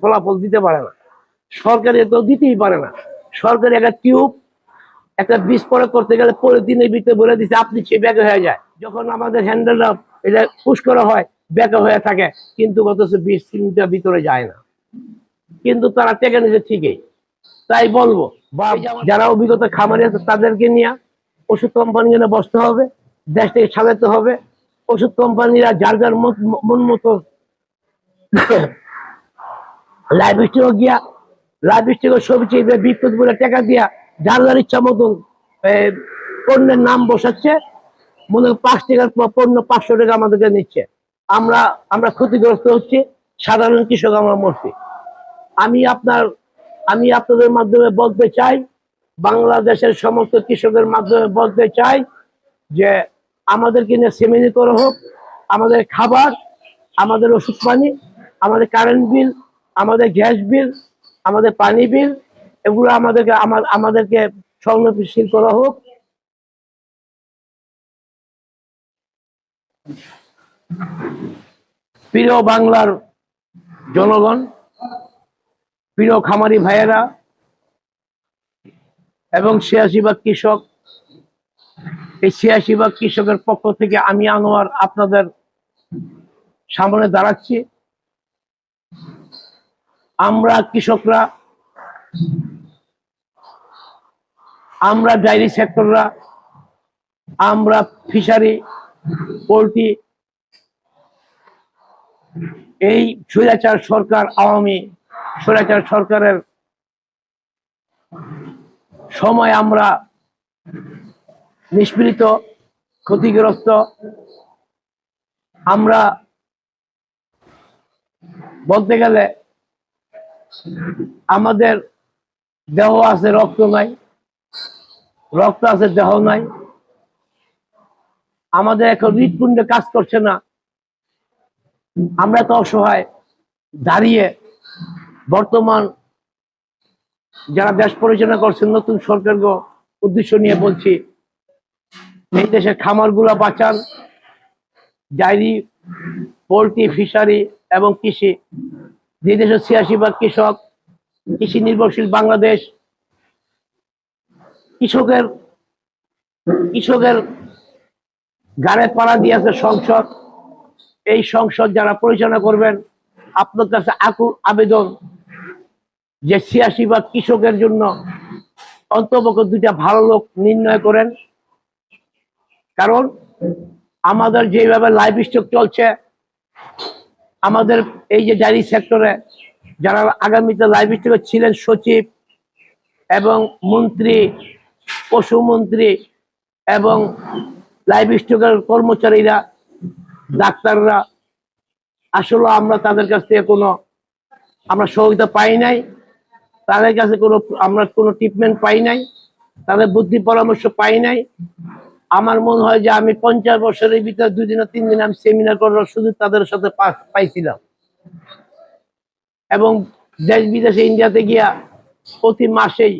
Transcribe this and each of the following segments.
ফলাফল দিতে পারে না। সরকারি তো দিতেই পারে না। সরকারি একটা টিউব, একটা বীজ প্রয়োগ করতে গেলে পরের দিনের ভিতরে বলে দিচ্ছে আপনি সে ব্যাগে হয়ে যায়। যখন আমাদের হ্যান্ডেলটা এটা পুশ করা হয়, ব্যাগে হয়ে থাকে, কিন্তু অথচ বীজ তিনটা ভিতরে যায় না। কিন্তু তারা টেকে নিছে ঠিকই। তাই বলব, বা যারা অভিজ্ঞতা খামারি আছে, তাদেরকে নিয়ে ওষুধ কোম্পানি বসতে হবে দেশটাকে সাজাতে হবে। ওষুধ কোম্পানিরা যার যার মন মতো লাইভ স্টকে গিয়া লাইভ ছবি চেয়ে বিদ্যুৎ বলে টাকা দিয়া যার ইচ্ছা মতন পণ্যের নাম বসাচ্ছে, মনে পাঁচ টাকার পণ্য পাঁচশো টাকা আমাদেরকে নিচ্ছে। আমরা আমরা ক্ষতিগ্রস্ত হচ্ছি, সাধারণ কৃষক আমরা মরছি। আমি আপনার, আমি আপনাদের মাধ্যমে বলতে চাই, বাংলাদেশের সমস্ত কৃষকের মাধ্যমে বলতে চাই যে আমাদের কিনে সেমিনি করা হোক, আমাদের খাবার, আমাদের ওষুধ পানি, আমাদের কারেন্ট বিল আমাদের গ্যাস বিল, আমাদের পানি বিল, এগুলো আমাদেরকে আমার আমাদেরকে সংরক্ষণশীল করা হোক। প্রিয় বাংলার জনগণ, প্রিয় খামারি ভাইয়েরা এবং ছিয়াশি ভাগ কৃষক, এই ছিয়াশি ভাগ কৃষকের পক্ষ থেকে আমি আনোয়ার আপনাদের সামনে দাঁড়াচ্ছি। আমরা কৃষকরা, আমরা ডায়েরি সেক্টররা আমরা ফিশারি পোলট্রি, এই স্বৈরাচার সরকার আওয়ামী স্বৈরাচার সরকারের সময় আমরা নিষ্পীড়িত, ক্ষতিগ্রস্ত, আমরা বলতে গেলে আমাদের দেহ আছে, রক্ত নাই। রক্ত আছে, দেহ নাই। আমাদের এখন হৃৎপিণ্ডে কাজ করছে না। আমরা তো অসহায়, দাঁড়িয়ে বর্তমান যারা দেশ পরিচালনা করছেন নতুন সরকার উদ্দেশ্য নিয়ে বলছি, এই দেশের খামারগুলো বাঁচান। ডায়েরি, পোলট্রি, ফিশারি এবং কৃষি যে দেশের ছিয়াশি ভাগ কৃষক, কৃষি নির্ভরশীল বাংলাদেশ, কৃষকের কৃষকের গাড়ে পাড়া দিয়েছে সংসদ। এই সংসদ যারা পরিচালনা করবেন, আপনার কাছে আকুল আবেদন যে ছিয়াশি ভাগ কৃষকের জন্য অন্তপক্ষে দুইটা ভালো লোক নির্ণয় করেন। কারণ আমাদের যেভাবে লাইফ স্টক চলছে আমাদের এই যে ডায়েরি সেক্টরে যারা আগামীতে লাইফ স্টকে ছিলেন সচিব এবং মন্ত্রী পশুমন্ত্রী এবং লাইফ স্টকের কর্মচারীরা, ডাক্তাররা, আসলে আমরা তাদের কাছ থেকে কোনো, আমরা সহযোগিতা পাই নাই। তাদের কাছে কোনো, আমরা কোনো ট্রিটমেন্ট পাই নাই। তাদের বুদ্ধি পরামর্শ পাই নাই। আমার মনে হয় যে আমি পঞ্চাশ বছরের ভিতরে দুই দিন তিন দিন আমি সেমিনার করার সুযোগ তাদের সাথে পাইছিলাম। এবং দেশ বিদেশে ইন্ডিয়াতে গিয়া প্রতি মাসেই,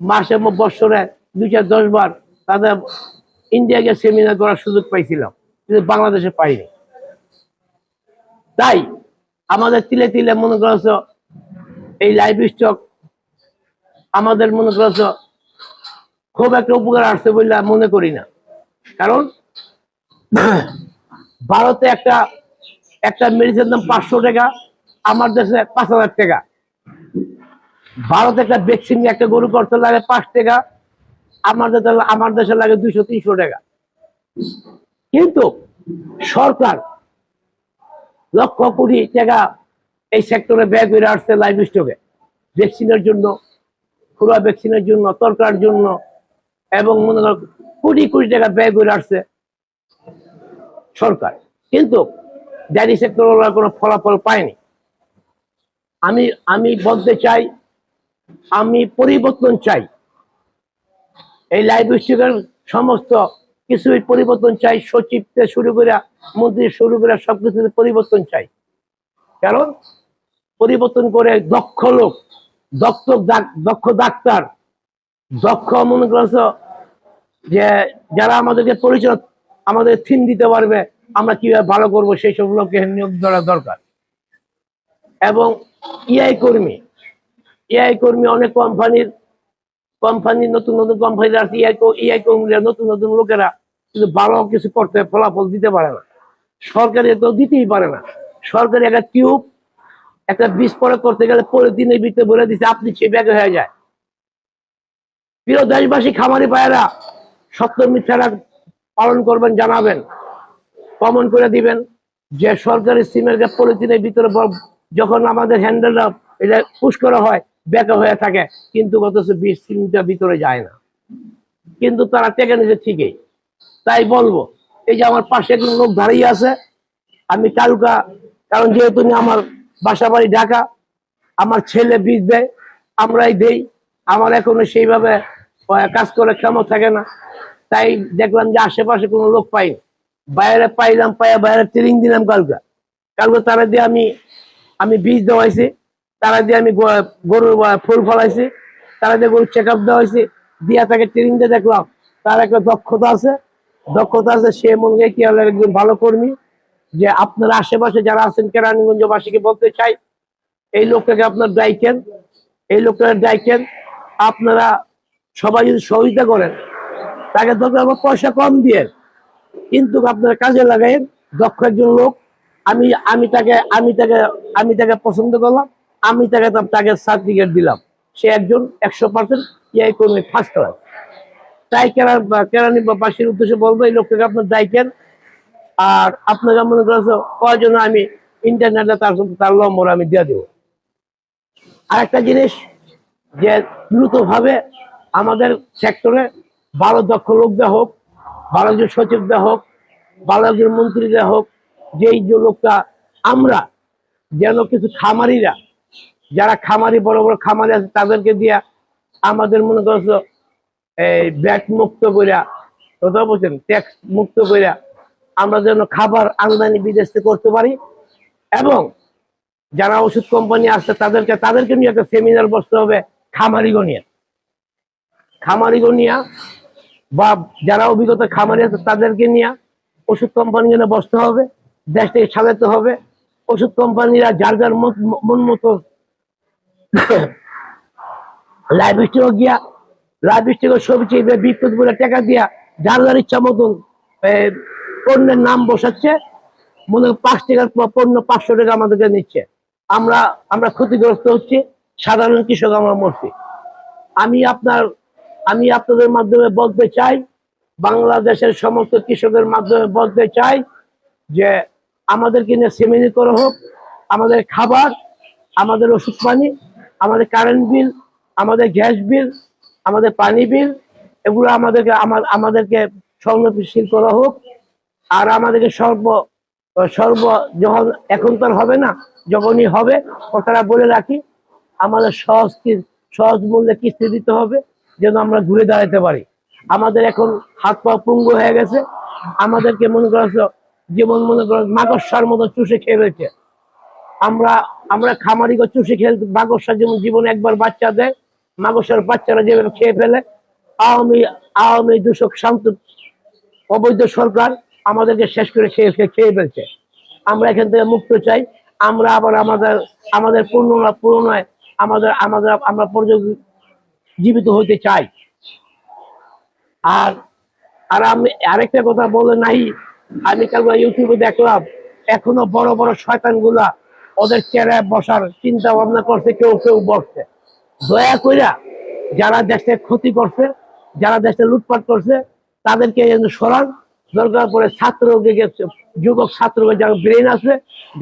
মাসে বছরে দুই চার দশ বার তাদের ইন্ডিয়া গিয়ে সেমিনার করার সুযোগ পাইছিলাম, কিন্তু বাংলাদেশে পাইনি। তাই আমাদের তিলে তিলে মনে করছ, এই লাইফ স্টক আমাদের মনে করছ খুব একটা উপকার আসছে বলে মনে করি না। কারণ ভারতে একটা একটা মেডিসিন দাম পাঁচশো টাকা, আমার দেশে পাঁচ হাজার টাকা। ভারতে একটা ভ্যাকসিন একটা গরু করতে লাগে পাঁচ টাকা, আমার দেশে আমার দেশে লাগে দুইশো, তিনশো টাকা। কিন্তু সরকার লক্ষ কোটি টাকা এই সেক্টরে ব্যয় করে আসছে লাইফ স্টকে ভ্যাকসিনের জন্য খুরা ভ্যাকসিনের জন্য তরকার জন্য এবং মনে কর কোটি কোটি টাকা ব্যয় করে আসছে সরকার। কিন্তু ডেয়ারি সেক্টর কোনো ফলাফল পায়নি। আমি আমি বলতে চাই, আমি পরিবর্তন চাই। এই লাইভ স্টকের সমস্ত কিছুই পরিবর্তন চাই সচিব থেকে শুরু করে মন্ত্রী শুরু করে সবকিছুতে পরিবর্তন চাই। কারণ পরিবর্তন করে দক্ষ লোক, দক্ষ দক্ষ ডাক্তার দক্ষ মনে করছ যে যারা আমাদেরকে পরিচয়, আমাদের থিম দিতে পারবে, আমরা কীভাবে ভালো করব, সেই সব লোককে নিয়োগ দেওয়া দরকার। এবং ইআই কর্মী ইআই কর্মী অনেক কোম্পানির কোম্পানি নতুন নতুন কোম্পানি আছে ইআই ইআই কর্মীরা, নতুন নতুন লোকেরা কিন্তু ভালো কিছু করতে ফলাফল দিতে পারে না। সরকারি তো দিতেই পারে না। সরকারি একটা টিউব, একটা পরে করতে গেলে পরের দিনের ভিতরে বলে দিচ্ছে আপনি সে ব্যাগে হয়ে যায়। প্রিয় দেশবাসী, খামারি পায়রা সত্য মিথ্যারা পালন করবেন, জানাবেন, কমন করে দিবেন। যে সরকারি সিমের পলিথিনের ভিতরে যখন আমাদের হ্যান্ডেলটা এটা পুশ করা হয় বেঁকা হয়ে থাকে, কিন্তু অথচ বিশ সিমটা ভিতরে যায় না। কিন্তু তারা টেকে নিছে ঠিকই। তাই বলব, এই যে আমার পাশে একজন লোক দাঁড়িয়ে আছে, আমি কালকা কারণ যেহেতু আমার বাসা বাড়ি ঢাকা, আমার ছেলে বীজ দেয়, আমরাই দেই। আমার এখনও সেইভাবে কাজ করে ক্ষমতা থাকে না। তাই দেখলাম যে আশেপাশে কোনো লোক পাইনি বাইরে পাইলাম, পাইয়া বাইরে ট্রেনিং দিলাম কালকে। কালকে তারা দিয়ে আমি আমি বীজ দেওয়াইছি, তারা দিয়ে আমি গরুর ফুল ফলাইছি, তারা দিয়ে গরুর চেক আপ দেওয়াইছি, দিয়া তাকে ট্রেনিং দিয়ে দেখলাম। তার একটা দক্ষতা আছে। দক্ষতা আছে, সে মনে কি হলো, একজন ভালো কর্মী। যে আপনার আশেপাশে যারা আছেন কেরানীগঞ্জবাসীকে বলতে চাই, এই লোকটাকে আপনার দায়িকেন এই লোকটাকে দায়িকেন আপনারা সবাই যদি সহযোগিতা করেন, তাকে দরকার আমার পয়সা কম দিয়ে কিন্তু আপনারা কাজে লাগাইন দক্ষ একজন লোক, আমি আমি তাকে আমি তাকে আমি তাকে পছন্দ করলাম, আমি তাকে তাকে সার্টিফিকেট দিলাম। সে একজন একশো পার্সেন্ট কর্মী ফার্স্ট ক্লাস তাই কেরান, কেরানি বাসীর উদ্দেশ্যে বলব, এই লোকটাকে আপনার দায়িকেন আর আপনাকে মনে করেছ প্রয়োজনে আমি ইন্টারনেটে তার তার নম্বর আমি দিয়ে দেবো। আর একটা জিনিস যে দ্রুতভাবে আমাদের সেক্টরে ভালো দক্ষ লোক দেওয়া হোক ভালো একজন সচিব দেওয়া হোক ভালো একজন মন্ত্রী দেওয়া হোক, যেই যে লোকটা আমরা, যেন কিছু খামারিরা, যারা খামারি, বড় বড় খামারি আছে, তাদেরকে দিয়া আমাদের মনে করছ এই ব্যাট মুক্ত কইরা, কথা বলছেন, ট্যাক্স মুক্ত কইরা আমরা যেন খাবার আমদানি বিদেশ করতে পারি এবং যারা ওষুধ কোম্পানি আসছে তাদেরকে তাদেরকে নিয়ে একটা সেমিনার বসতে হবে। খামারিগো নিয়ে খামারিগো নিয়ে বা যারা অভিজ্ঞতা খামারি আছে তাদেরকে নিয়ে ওষুধ কোম্পানি নিয়ে বসতে হবে দেশটাকে সাজাতে হবে। ওষুধ কোম্পানিরা যার যার মন মতো স্টকে গিয়া লাইভ স্টকে ছবি চেয়ে বিদ্যুৎ বলে টাকা দিয়া যার যার ইচ্ছা মতন পণ্যের নাম বসাচ্ছে। মনে পাঁচ টাকার পণ্য পাঁচশো টাকা আমাদেরকে নিচ্ছে। আমরা আমরা ক্ষতিগ্রস্ত হচ্ছি। সাধারণ কৃষক আমরা মরছি আমি আপনার, আমি আপনাদের মাধ্যমে বলতে চাই, বাংলাদেশের সমস্ত কৃষকের মাধ্যমে বলতে চাই যে আমাদেরকে নিয়ে সেমিনি করা হোক, আমাদের খাবার, আমাদের ওষুধ পানি, আমাদের কারেন্ট বিল আমাদের গ্যাস বিল আমাদের পানি বিল এগুলো আমাদেরকে, আমার, আমাদেরকে সংরক্ষণশীল করা হোক। আর আমাদেরকে সর্ব সর্ব যখন, এখন তো হবে না, যখনই হবে, কথাটা বলে রাখি। আমাদের সহজ সহজ মূল্যে কিস্তি দিতে হবে যেন আমরা ঘুরে দাঁড়াতে পারি। আমাদের এখন হাত পা পুঙ্গ হয়ে গেছে। আমাদেরকে মনে করছ জীবন মনে করো মাকড়সার মতো চুষে খেয়ে রয়েছে। আমরা আমরা খামারি করে চুষে খেয়ে মাকড়সা যেমন জীবনে একবার বাচ্চা দেয়, মাকড়সার বাচ্চারা যেভাবে খেয়ে ফেলে, আওয়ামী আওয়ামী দূষক শান্ত অবৈধ সরকার আমাদেরকে শেষ করে খেয়ে খেয়ে ফেলছে। আমরা এখান থেকে মুক্ত চাই। আমরা আবার আমাদের আমাদের পূর্ণ পুরোনায় আমাদের আমাদের, আমরা পর্যন্ত জীবিত হইতে চাই। আর আর আমি আরেকটা কথা বলে নাই, আমি কাল ইউটিউবে দেখলাম, এখনও বড় বড় শয়তানগুলা ওদের চেয়ারে বসার চিন্তা ভাবনা করছে, কেউ কেউ বসছে। দয়া কইরা যারা দেশে ক্ষতি করছে, যারা দেশে লুটপাট করছে, তাদেরকে যেন সরান। দরকার পরে ছাত্রকে গেছে যুবক ছাত্রকে যারা ব্রেন আছে,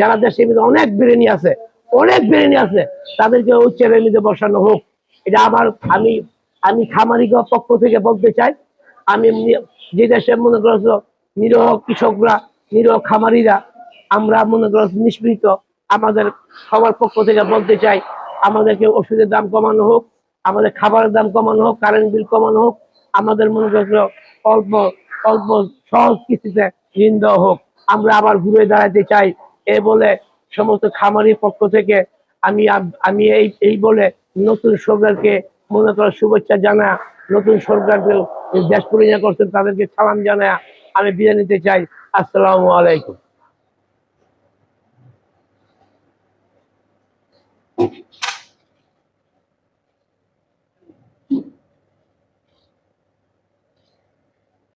যারা দেশে অনেক ব্রেনই আছে অনেক ব্রেনই আছে। তাদেরকে উচ্চ শ্রেণীতে বসানো হোক। এটা আমার, আমি আমি খামারি পক্ষ থেকে বলতে চাই, আমি যে দেশে মনে করছ নিরহ কৃষকরা, নিরহ খামারিরা, আমরা মনে করছ নিষ্পৃত আমাদের সবার পক্ষ থেকে বলতে চাই, আমাদেরকে ওষুধের দাম কমানো হোক, আমাদের খাবারের দাম কমানো হোক কারেন্ট বিল কমানো হোক, আমাদের মনে করছ অল্প অল্প সহজ কিস্তিতে ঋণ দেওয়া হোক। আমরা আবার ঘুরে দাঁড়াতে চাই, এ বলে সমস্ত খামারির পক্ষ থেকে আমি আমি এই এই বলে নতুন সরকারকে মনে করার শুভেচ্ছা জানা নতুন সরকারকে দেশ পরিচয় করছেন, তাদেরকে সালাম জানা আমি বিদায় নিতে চাই। আসসালামু আলাইকুম।